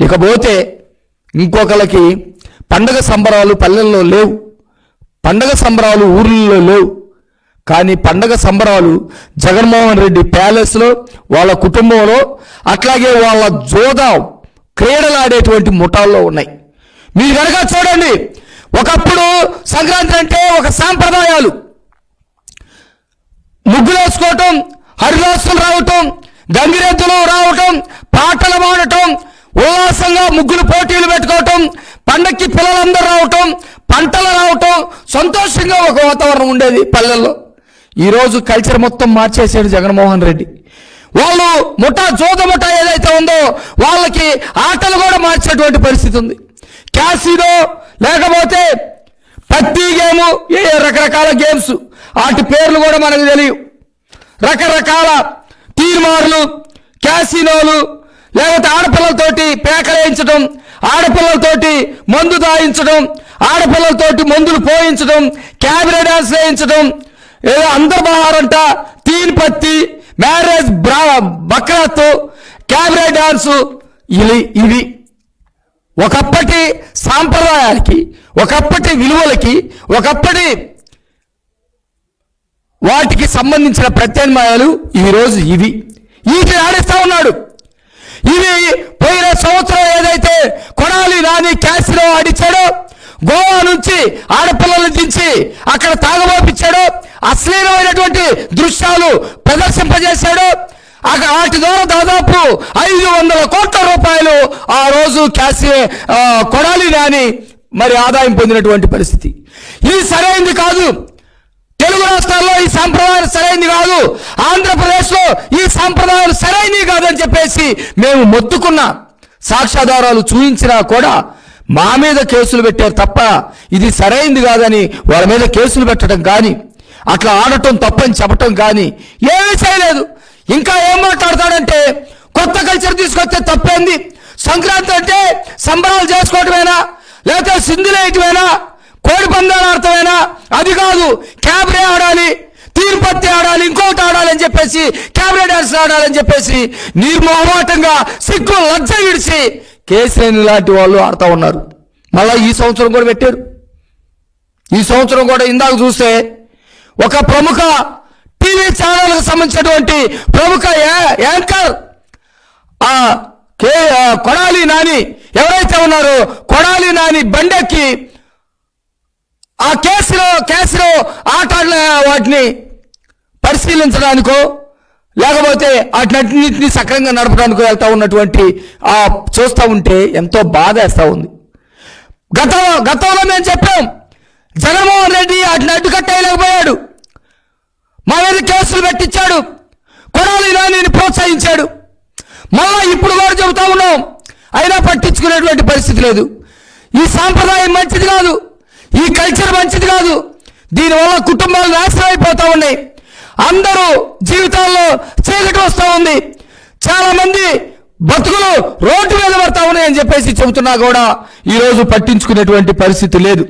ఇకపోతే ఇంకొకరికి పండగ సంబరాలు పల్లెల్లో లేవు. పండగ సంబరాలు ఊర్లలో లేవు. కానీ పండగ సంబరాలు జగన్మోహన్ రెడ్డి ప్యాలెస్లో వాళ్ళ కుటుంబంలో అట్లాగే వాళ్ళ జోదా క్రీడలాడేటువంటి ముఠాల్లో ఉన్నాయి. మీరు కనుక చూడండి ఒకప్పుడు సంక్రాంతి అంటే ఒక సాంప్రదాయాలు. ముగ్గులు వేసుకోవటం హరిదాసులు రావటం గంగిరెద్దులు రావటం పాటలు పాడటం ఉల్లాసంగా ముగ్గులు పోటీలు పెట్టుకోవటం పండక్కి పిల్లలందరూ రావటం పంటలు రావటం సంతోషంగా ఒక వాతావరణం ఉండేది పల్లెల్లో. ఈరోజు కల్చర్ మొత్తం మార్చేసాడు జగన్మోహన్ రెడ్డి. వాళ్ళు ముఠా జోదముఠా ఏదైతే ఉందో వాళ్ళకి ఆటలు కూడా మార్చేటువంటి పరిస్థితి ఉంది. క్యాసినో లేకపోతే పత్తి గేము ఏ రకరకాల గేమ్స్ వాటి పేర్లు కూడా మనకు తెలియవు. రకరకాల తీర్మార్లు క్యాసినోలు లేకపోతే ఆడపిల్లలతోటి పేకలేయించడం ఆడపిల్లలతోటి మందు దాయించడం ఆడపిల్లలతోటి మందులు పోయించడం క్యాబినె డాన్స్ వేయించడం ఏదో అందర్బహారంట తీన్ పత్తి మ్యారేజ్ బ్రా బక్రాత్ క్యాబినె డాన్సు ఇవి ఇవి. ఒకప్పటి సాంప్రదాయాలకి ఒకప్పటి విలువలకి ఒకప్పటి వాటికి సంబంధించిన ప్రత్యామ్నాయాలు ఈరోజు ఇవి. వీటిని ఆడిస్తా ఉన్నాడు ఇవి పోయిన సంవత్సరం ఏదైతే కొడాలి నాని క్యాసిలో ఆడిచ్చాడో గోవా నుంచి ఆడపిల్లలు దించి అక్కడ తాగబోపించాడు అశ్లీలమైనటువంటి దృశ్యాలు ప్రదర్శింపజేశాడు. అక్కడ వాటి ద్వారా దాదాపు ఐదు వందల కోట్ల రూపాయలు ఆ రోజు క్యాసి కొడాలి నాని మరి ఆదాయం పొందినటువంటి పరిస్థితి. ఇది సరైంది కాదు. తెలుగు రాష్ట్రాల్లో ఈ సాంప్రదాయం సరైనది కాదు. ఆంధ్రప్రదేశ్లో ఈ సాంప్రదాయాలు సరైనవి కాదని చెప్పేసి మేము మొత్తుకున్న. సాక్ష్యాధారాలు చూయించినా కూడా మా మీద కేసులు పెట్టారు తప్ప ఇది సరైంది కాదని వాళ్ళ మీద కేసులు పెట్టడం కానీ అట్లా ఆడటం తప్పని చెప్పటం కానీ ఏమీ చేయలేదు. ఇంకా ఏం మాట్లాడతాడంటే కొత్త కల్చర్ తీసుకొస్తే తప్పేంది? సంక్రాంతి అంటే సంబరాలు చేసుకోవటమేనా? లేకపోతే సింధులేయటమేనా కోడి పందాలు ఆడతామేనా అది కాదు క్యాబ్రే ఆడాలి తీరుపత్తి ఆడాలి ఇంకోటి ఆడాలని చెప్పేసి క్యాబ్రే డాన్స్ ఆడాలని చెప్పేసి నిర్మోహమాటంగా సిగ్గు లజ్జ విడిచి కేసీఎన్ లాంటి వాళ్ళు ఆడుతూ ఉన్నారు. మళ్ళీ ఈ సంవత్సరం కూడా పెట్టారు. ఈ సంవత్సరం కూడా ఇందాక చూస్తే ఒక ప్రముఖ టీవీ ఛానల్కి సంబంధించినటువంటి ప్రముఖ యాంకర్ ఆ కే కొడాలి నాని ఎవరైతే ఉన్నారో కొడాలి నాని బండెక్కి ఆ కేసులో కేసులో ఆటల వాటిని పరిశీలించడానికో లేకపోతే వాటినన్నింటినీ సక్రంగా నడపడానికి వెళ్తా ఉన్నటువంటి ఆ చూస్తూ ఉంటే ఎంతో బాధ వేస్తూ ఉంది. గత గతంలో మేము చెప్పాం జగన్మోహన్ రెడ్డి వాటిని అడ్డుకట్టేయలేకపోయాడు. మా మీద కేసులు పెట్టించాడు. కొడాలి నానిని ప్రోత్సహించాడు. మళ్ళా ఇప్పుడు కూడా చెబుతా ఉన్నాం అయినా పట్టించుకునేటువంటి పరిస్థితి లేదు. ఈ సాంప్రదాయం మంచిది కాదు. ఈ కల్చర్ మంచిది కాదు. దీనివల్ల కుటుంబాలు నాశనం అయిపోతూ ఉన్నాయి. అందరూ జీవితాల్లో చీకటి వస్తూ ఉంది. చాలా మంది బతుకులు రోడ్డు మీద పడతా ఉన్నాయని చెప్పేసి చెబుతున్నా కూడా ఈరోజు పట్టించుకునేటువంటి పరిస్థితి లేదు.